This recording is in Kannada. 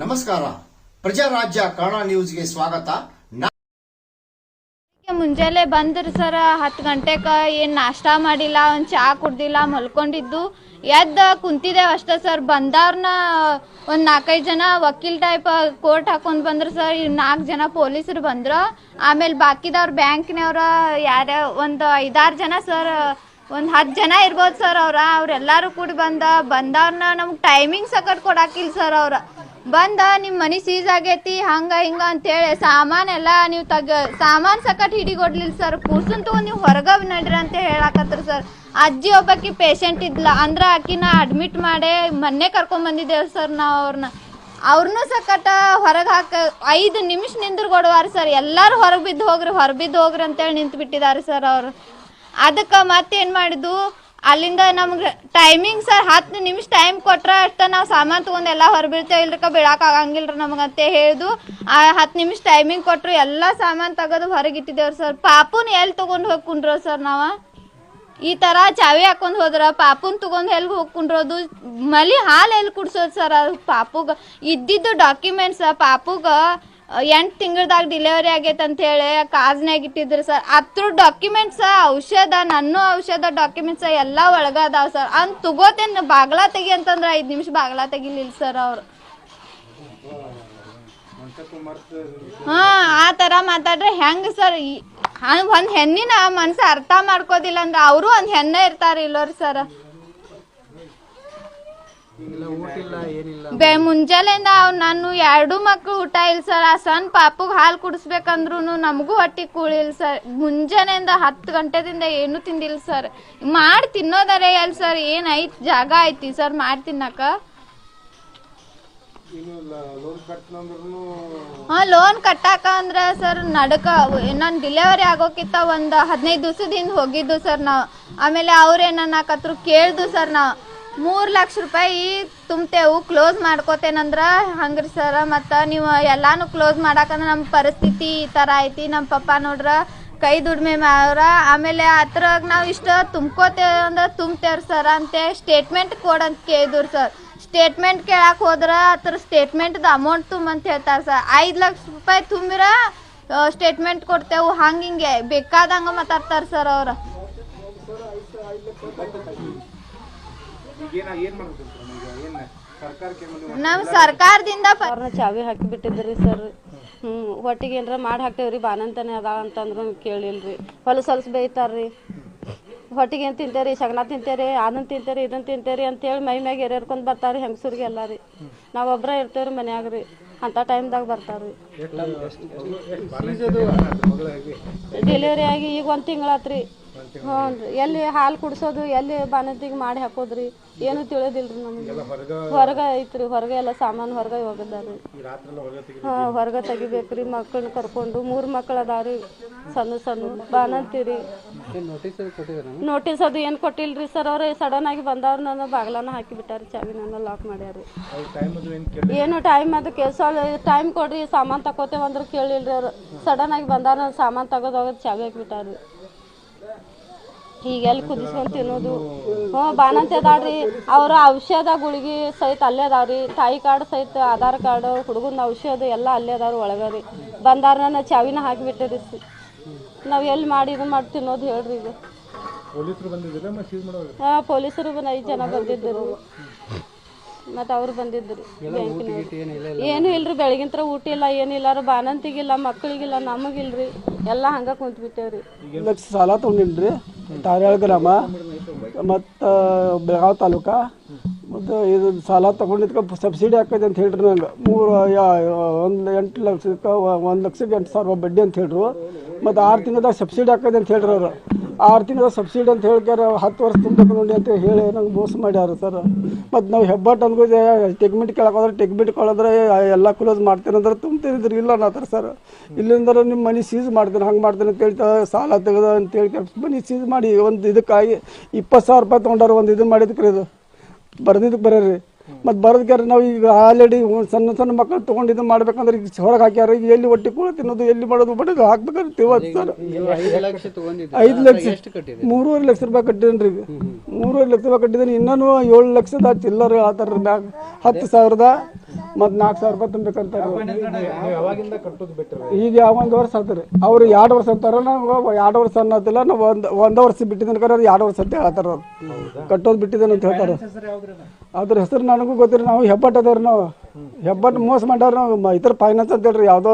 ನಮಸ್ಕಾರ. ಪ್ರಜಾರಾಜ್ಯ ಕನ್ನಡ ನ್ಯೂಸ್ಗೆ ಸ್ವಾಗತ. ಮುಂಜಾನೆ ಬಂದ್ರು ಸರ್ ಹತ್ತು ಗಂಟೆಗೆ ಏನು ನಾಷ್ಟಾ ಮಾಡಿಲ್ಲ, ಒಂದು ಚಹಾ ಕುಡ್ದಿಲ್ಲ, ಮಲ್ಕೊಂಡಿದ್ದು. ಎದ್ದ ಕುಂತಿದ್ದೇವೆ ಅಷ್ಟೇ ಸರ್. ಬಂದವ್ರನ್ನ ಒಂದು ನಾಲ್ಕೈದು ಜನ ವಕೀಲ್ ಟೈಪ್ ಕೋರ್ಟ್ ಹಾಕೊಂಡ್ ಬಂದ್ರು ಸರ್. ನಾಲ್ಕು ಜನ ಪೊಲೀಸರು ಬಂದ್ರು. ಆಮೇಲೆ ಬಾಕಿದವ್ರ ಬ್ಯಾಂಕ್ನವ್ರ ಯಾರ ಒಂದು ಐದಾರು ಜನ ಸರ್. ಒಂದು ಹತ್ತು ಜನ ಇರ್ಬೋದು ಸರ್ ಅವ್ರ. ಅವ್ರೆಲ್ಲರೂ ಕೂಡಿ ಬಂದ. ಬಂದವ್ರನ್ನ ನಮ್ಗೆ ಟೈಮಿಂಗ್ ಸಕಟ್ ಕೊಡಾಕಿಲ್ಲ ಸರ್ ಅವ್ರ. ಬಂದ ನಿಮ್ಮ ಮನಿ ಸೀಸ್ ಆಗೈತಿ, ಹಂಗ, ಹಿಂಗ ಅಂತೇಳಿ ಸಾಮಾನೆಲ್ಲ ನೀವು ತಗ, ಸಾಮಾನ್ ಸಕಟ್ ಹಿಡಿಗೊಡ್ಲಿಲ್ಲ ಸರ್ ಕೂರ್ಸನ್ ತಗೊಂಡ್ ನೀವು ಹೊರಗ ನಡ್ರಿ ಅಂತ ಹೇಳಾಕತ್ರಿ ಸರ್ ಅಜ್ಜಿ ಒಬ್ಬಾಕಿ ಪೇಷಂಟ್ ಇದ್ಲ, ಅಂದ್ರ ಆಕಿನ ಅಡ್ಮಿಟ್ ಮಾಡಿ ಮೊನ್ನೆ ಕರ್ಕೊಂಡ್ ಬಂದಿದ್ದೇವೆ ಸರ್ ನಾವು ಅವ್ರನ್ನ ಅವ್ರನ್ನೂ ಸಕಟ ಹೊರಗೆ ಹಾಕ, ಐದು ನಿಮಿಷ ನಿಂದ್ರ ಕೊಡುವಾರ ಸರ್ ಎಲ್ಲರೂ ಹೊರಗೆ ಬಿದ್ದು ಹೋಗ್ರಿ, ಹೊರ ಬಿದ್ದು ಹೋಗ್ರಿ ಅಂತೇಳಿ ನಿಂತು ಬಿಟ್ಟಿದ್ದಾರೆ ಸರ್ ಅವರು. ಅದಕ್ಕೆ ಮತ್ತೇನು ಮಾಡಿದ್ದು? ಅಲ್ಲಿಂದ ನಮ್ಗೆ ಟೈಮಿಂಗ್ ಸರ್ ಹತ್ತು ನಿಮಿಷ ಟೈಮ್ ಕೊಟ್ರೆ ಅಷ್ಟ ನಾವು ಸಾಮಾನು ತೊಗೊಂಡು ಎಲ್ಲ ಹೊರಬೀಳ್ತೇವೆ ಇಲ್ರಕ ಆಗಂಗಿಲ್ಲ ನಮಗಂತೆ ನಮಗಂತ ಹೇಳ್ದು. ಆ ಹತ್ತು ನಿಮಿಷ ಟೈಮಿಂಗ್ ಕೊಟ್ಟರು ಎಲ್ಲ ಸಾಮಾನು ತೆಗೆದು ಹೊರಗೆ ಇಟ್ಟಿದ್ದೇವ್ರಿ ಸರ್ ಪಾಪುನ ಎಲ್ಲಿ ತೊಗೊಂಡು ಹೋಗಿ ಕುಂಡ್ರ ಸರ್ ನಾವು? ಈ ಥರ ಚಾವಿ ಹಾಕೊಂಡು ಹೋದ್ರ ಪಾಪುನ್ ತಗೊಂಡು ಎಲ್ಲಿ ಹೋಗಿ ಕುಂಡ್ರೋದು? ಮಲಿ ಹಾಲು ಎಲ್ಲಿ ಕುಡ್ಸೋದು ಸರ್ ಅದು ಪಾಪುಗ? ಇದ್ದಿದ್ದು ಡಾಕ್ಯುಮೆಂಟ್ಸ್ ಪಾಪುಗ ಎಂಟು ತಿಂಗಳದಾಗ ಡಿಲಿವರಿ ಆಗೈತೆ ಅಂತ ಹೇಳಿ ಕಾಜ್ನಾಗ ಇಟ್ಟಿದ್ರು ಸರ್ ಅದ್ರ ಡಾಕ್ಯುಮೆಂಟ್ಸ ಔಷಧ, ನನ್ನ ಔಷಧ ಡಾಕ್ಯುಮೆಂಟ್ಸ ಎಲ್ಲ ಒಳಗ ಅದಾವ ಸರ್ ಅಂತ ತಗೋತೇನೆ, ಬಾಗ್ಲ ತೆಗಿ ಅಂತಂದ್ರೆ ಐದು ನಿಮಿಷ ಬಾಗ್ಲ ತೆಗಿಲಿಲ್ಲ ಸರ್ ಅವ್ರು. ಹಾ, ಆ ಥರ ಮಾತಾಡ್ರೆ ಹೆಂಗೆ ಸರ್ ಒಂದು ಹೆಣ್ಣಿನ ಮನ್ಸು ಅರ್ಥ ಮಾಡ್ಕೋದಿಲ್ಲ ಅಂದ್ರೆ ಅವರು ಒಂದು ಹೆಣ್ಣೆ ಇರ್ತಾರೆ ಇಲ್ಲೋರಿ ಸರ್ ಬೆ ಮುಂಜಾನೆಯಿಂದ ಅವ್ ನಾನು ಎರಡು ಮಕ್ಳು ಊಟ ಇಲ್ಲ ಸರ್. ಆ ಸಣ್ಣ ಪಾಪುಗೆ ಹಾಲು ಕುಡಿಸ್ಬೇಕಂದ್ರು ನಮಗೂ ಹೊಟ್ಟಿ ಕೂಳಿಲ್ಲ ಸರ್. ಮುಂಜಾನೆಯಿಂದ ಹತ್ತು ಗಂಟೆದಿಂದ ಏನು ತಿಂದಿಲ್ಲ ಸರ್. ಮಾಡಿ ತಿನ್ನೋದರೆ ಎಲ್ಲಿ ಸರ್. ಏನ್ ಐತಿ ಜಾಗ ಐತಿ ಸರ್ ಮಾಡಿ ತಿನ್ನಕ? ಹಾ ಲೋನ್ ಕಟ್ಟಾಕ ಅಂದ್ರ ಸರ್ ನಡಕ ನಾನು ಡಿಲೆವರಿ ಆಗೋಕಿತ್ತ ಒಂದು ಹದಿನೈದು ದಿವಸದಿಂದ ಹೋಗಿದ್ದು ಸರ್ ನಾವು ಆಮೇಲೆ ಅವ್ರೇನನ್ನಾಕತ್ರು ಕೇಳ್ದು ಸರ್ ನಾವು ಮೂರು ಲಕ್ಷ ರೂಪಾಯಿ ತುಂಬ್ತೇವು ಕ್ಲೋಸ್ ಮಾಡ್ಕೋತೇನಂದ್ರ? ಹಂಗ್ರಿ ಸರ ಮತ್ತು ನೀವು ಎಲ್ಲಾನು ಕ್ಲೋಸ್ ಮಾಡಾಕಂದ್ರೆ ನಮ್ಮ ಪರಿಸ್ಥಿತಿ ಈ ಥರ ಐತಿ. ನಮ್ಮ ಪಪ್ಪ ನೋಡ್ರ, ಕೈ ದುಡಿಮೆ ಮಾಡ್ರ ಆಮೇಲೆ ಅದ್ರಾಗ ನಾವು ಇಷ್ಟ ತುಂಬ್ಕೋತೇವೆ ಅಂದ್ರೆ ತುಂಬ್ತೇವ್ರಿ ಸರ್ ಅಂತ. ಸ್ಟೇಟ್ಮೆಂಟ್ ಕೊಡಂತ ಕೇಳಿದ್ರು ಸರ್ ಸ್ಟೇಟ್ಮೆಂಟ್ ಕೇಳಕ್ಕೆ ಹೋದ್ರೆ ಅದ್ರ ಸ್ಟೇಟ್ಮೆಂಟ್ದು ಅಮೌಂಟ್ ತುಂಬ ಅಂತ ಹೇಳ್ತಾರೆ ಸರ್ ಐದು ಲಕ್ಷ ರೂಪಾಯಿ ತುಂಬಿರ ಸ್ಟೇಟ್ಮೆಂಟ್ ಕೊಡ್ತೇವೆ. ಹಂಗೆ ಹಿಂಗೆ ಬೇಕಾದಂಗೆ ಮಾತಾಡ್ತಾರೆ ಸರ್ ಅವ್ರು. ನಮ್ಮ ಸರ್ಕಾರದಿಂದ ಅವ್ರನ್ನ ಚಾವಿ ಹಾಕಿ ಬಿಟ್ಟಿದ್ರಿ ಸರ್. ಹ್ಮ್ ಹೊಟ್ಟಿಗೆ ಏನಾರ ಮಾಡಿ ಹಾಕ್ತೇವ್ರಿ ಬಾನಂತಾನೆ ಅದ ಅಂತಂದ್ರು ಕೇಳಿಲ್ರಿ. ಹೊಲಸು ಹೊಲಸು ಬೇಯ್ತಾರ್ರಿ. ಹೊಟ್ಟಿಗೆ ಏನು ತಿಂತೇರಿ? ಸಗಣ ತಿಂತೇರಿ ಅದನ್ನ ತಿಂತೇರಿ ಇದನ್ನ ತಿಂತೇರಿ ಅಂತೇಳಿ ಮೈ ಮ್ಯಾಗ ಎರೇರ್ಕೊಂಡ್ ಬರ್ತಾರ್ರಿ ಹೆಂಗಸರಿಗೆ ಎಲ್ಲ ರೀ ನಾವು ಒಬ್ರ ಇರ್ತೇವ್ರಿ ಮನ್ಯಾಗ ರೀ ಅಂಥ ಟೈಮ್ದಾಗ ಬರ್ತಾರ್ರಿ. ಡೆಲಿವರಿ ಆಗಿ ಈಗ ಒಂದು ತಿಂಗಳಾತ್ರಿ ಹ್ಞೂ ರೀ. ಎಲ್ಲಿ ಹಾಲು ಕುಡ್ಸೋದು ಎಲ್ಲಿ ಬಾನಂತಿಗೆ ಮಾಡಿ ಹಾಕೋದ್ರಿ? ಏನು ತಿಳಿದಿಲ್ರಿ ನಮಗೆ. ಹೊರಗೆ ಐತ್ರಿ ಹೊರಗೆ ಎಲ್ಲ ಸಾಮಾನು ಹೊರಗೆ ಹೋಗಿದ್ದಾರಿ ಹಾಂ ಹೊರಗೆ ತೆಗಿಬೇಕ್ರಿ ಮಕ್ಕಳನ್ನ ಕರ್ಕೊಂಡು. ಮೂರು ಮಕ್ಳು ಅದಾವ್ರಿ ಸಣ್ಣ ಸಣ್ಣ. ಬಾಣಂತಿರಿ. ನೋಟಿಸ್ ಅದು ಏನು ಕೊಟ್ಟಿಲ್ರಿ ಸರ್ ಅವ್ರು? ಸಡನ್ ಆಗಿ ಬಂದವ್ರು ನನ್ನ ಬಾಗ್ಲನ ಹಾಕಿ ಬಿಟ್ಟಾರಿ ಚಾವಿ ನನ್ನ ಲಾಕ್ ಮಾಡ್ಯಾರಿ. ಏನು ಟೈಮ್ ಅದು ಕೆಲಸ ಟೈಮ್ ಕೊಡ್ರಿ ಸಾಮಾನು ತಗೋತೇವೆ ಅಂದ್ರೆ ಕೇಳಿಲ್ರಿ ಅವರು. ಸಡನ್ ಆಗಿ ಬಂದಾರ ಸಾಮಾನು ತಗೋದಾಗ ಹೋಗೋದು ಚಾವಿ ಹಾಕಿಬಿಟ್ಟಾರಿ ಈಗ ಎಲ್ಲಿ ಕುದಿಸ್ಕೊಂಡ್ ತಿನ್ನೋದು. ಹ್ಞೂ ಬಾಣಂತಿ ಅದಾಳ್ರಿ. ಅವ್ರ ಔಷಧ ಗುಳಿಗೆ ಸಹಿತ ಅಲ್ಲೇ ಅದಾವ್ರಿ. ತಾಯಿ ಕಾರ್ಡ್ ಸಹಿತ ಆಧಾರ್ ಕಾರ್ಡ್ ಹುಡುಗನ ಔಷಧ ಎಲ್ಲ ಅಲ್ಲೇ ಅದಾವ್ರಿ ಒಳಗೆ ರೀ ಬಂದಾರ ನನ್ನ ಚಾವಿನ ಹಾಕಿಬಿಟ್ಟಿರಿ ನಾವು ಎಲ್ಲಿ ಮಾಡಿ ಇದು ಮಾಡಿ ತಿನ್ನೋದು ಹೇಳ್ರಿ ಈಗ. ಹಾಂ ಪೊಲೀಸರು ಬಂದು ಐದು ಜನ ಬಂದಿದ್ದರು. ಮತ್ತು ಅವ್ರು ಬಂದಿದ್ದರು. ಬ್ಯಾಂಕಿನವ್ರು ಏನು ಇಲ್ರಿ ಬೆಳಗಿಂತ್ರ ಊಟ ಇಲ್ಲ ಏನಿಲ್ಲ ರೀ ಬಾಣಂತಿಗಿಲ್ಲ ಮಕ್ಕಳಿಗಿಲ್ಲ ನಮಗಿಲ್ರಿ. ಎಲ್ಲ ಹಂಗೆ ಕುಂತ್ಬಿಟ್ಟೇವ್ರಿ. ಲಕ್ಷ ಸಾಲ ತೊಗೊಂಡಿನ್ರಿ. ತಾರ್ಯಾಳ ಗ್ರಾಮ, ಮತ್ತು ಬೆಳಗಾವ್ ತಾಲೂಕ. ಮತ್ತು ಇದು ಸಾಲ ತೊಗೊಂಡಿದ್ಕೆ ಸಬ್ಸಿಡಿ ಹಾಕೈತೆ ಅಂತ ಹೇಳ್ರಿ ನಂಗೆ. ಮೂರು ಒಂದು ಎಂಟು ಲಕ್ಷಕ್ಕೆ, ಒಂದು ಲಕ್ಷಕ್ಕೆ ಎಂಟು ಸಾವಿರ ಬಡ್ಡಿ ಅಂತ ಹೇಳ್ರು. ಮತ್ತು ಆರು ತಿಂಗಳದಾಗ ಸಬ್ಸಿಡಿ ಹಾಕೈತೆ ಅಂತ ಹೇಳ್ರಿ ಅವರು. ಆರು ತಿಂಗಳ ಸಬ್ಸಿಡಿ ಅಂತ ಹೇಳ್ಕ್ಯಾರ, ಹತ್ತು ವರ್ಷ ತುಂಬಬೇಕು ನೋಡಿ ಅಂತ ಹೇಳಿ ನಂಗೆ ಮೋಸ ಮಾಡ್ಯಾರ ಸರ್ ಮತ್ತು ನಾವು ಹೆಬ್ಬಟ್ಟು ಅನ್ಕೋದೆ ಟೆಕ್ಮಿಟ್ ಕೇಳಕ್ಕೆ ಹೋದ್ರೆ ಟೆಕ್ಮಿಟ್ ಕೊಳದ್ರೆ ಎಲ್ಲ ಕ್ಲೋಸ್ ಮಾಡ್ತೀನಿ ಅಂದ್ರೆ ಇದ್ರಿ ಇಲ್ಲ ಅನ್ನತ್ತಾರ ಸರ್ ಇಲ್ಲಿಂದ ನಿಮ್ಮ ಮನೆ ಸೀಸ್ ಮಾಡ್ತೀನಿ, ಹಂಗೆ ಮಾಡ್ತೀನಿ ಅಂತ ಹೇಳ್ತಾ ಸಾಲ ತೆಗೆದ ಅಂತ ಹೇಳಿ ಮನೆ ಸೀಸ್ ಮಾಡಿ ಒಂದು ಇದಕ್ಕಾಗಿ ಇಪ್ಪತ್ತು ಸಾವಿರ ರೂಪಾಯಿ ತೊಗೊಂಡಾರ ಒಂದು ಇದು ಮಾಡಿದಕ್ಕೆ ಇದು. ಬರ್ದಿದ್ದಕ್ಕೆ ಬರೀ ಮತ್ತು ಬರೋದಕ್ಕೆ ನಾವು ಈಗ ಆಲ್ರೆಡಿ ಸಣ್ಣ ಸಣ್ಣ ಮಕ್ಕಳು ತೊಗೊಂಡು ಇದು ಮಾಡ್ಬೇಕಂದ್ರೆ ಈಗ ಹೊರಗೆ ಹಾಕ್ಯಾರ ಈಗ ಎಲ್ಲಿ ಒಟ್ಟಿ ಕೂಡ ತಿನ್ನೋದು ಎಲ್ಲಿ ಮಾಡೋದು ಬಡದು ಹಾಕ್ಬೇಕಂದ್ರೆ ತಿವತ್ತು ಸರ್. ಐದು ಲಕ್ಷ ಮೂರುವರೆ ಲಕ್ಷ ರೂಪಾಯಿ ಕಟ್ಟಿದ್ರಿ ಈಗ. ಮೂರುವರೆ ಲಕ್ಷ ರೂಪಾಯಿ ಕಟ್ಟಿದ್ದೀನಿ ಇನ್ನೂ ಏಳು ಲಕ್ಷದ ಚಿಲ್ಲರ್ ಆ ಥರ ಹತ್ತು ಸಾವಿರದ ಮತ್ತು ನಾಲ್ಕು ಸಾವಿರ ರೂಪಾಯಿ ತುಂಬೇಕಂತಾರೆ ಈಗ ಯಾವ ಕಟ್ಟೋದು ಬಿಟ್ಟಿರಿ ಈಗ ಒಂದು ವರ್ಷ ಆತ್ರಿ ಅವ್ರು ಎರಡು ವರ್ಷ ಅಂತಾರ ನಾವು ಎರಡು ವರ್ಷ ಅನ್ನೋದಿಲ್ಲ ನಾವು ಒಂದು ಒಂದು ವರ್ಷ ಬಿಟ್ಟಿದ್ದೀನಿ ಕರೆ ಅವ್ರು ಎರಡು ವರ್ಷ ಅಂತ ಹೇಳ್ತಾರ ಅವ್ರು. ಕಟ್ಟೋದು ಬಿಟ್ಟಿದ್ದೇನೆ ಅಂತ ಹೇಳ್ತಾರೆ ಅದ್ರ ಹೆಸರು ನನಗೂ ಗೊತ್ತಿಲ್ಲ. ನಾವು ಹೆಬ್ಬಟ್ಟು ಅದಾವ್ರಿ ನಾವು. ಹೆಬ್ಬಟ್ಟು ಮೋಸ ಮಾಡ್ಯಾರ ನಾವು. ಮ- ಇತರ ಫೈನಾನ್ಸ್ ಅಂತ ಹೇಳ್ರಿ ಯಾವುದೋ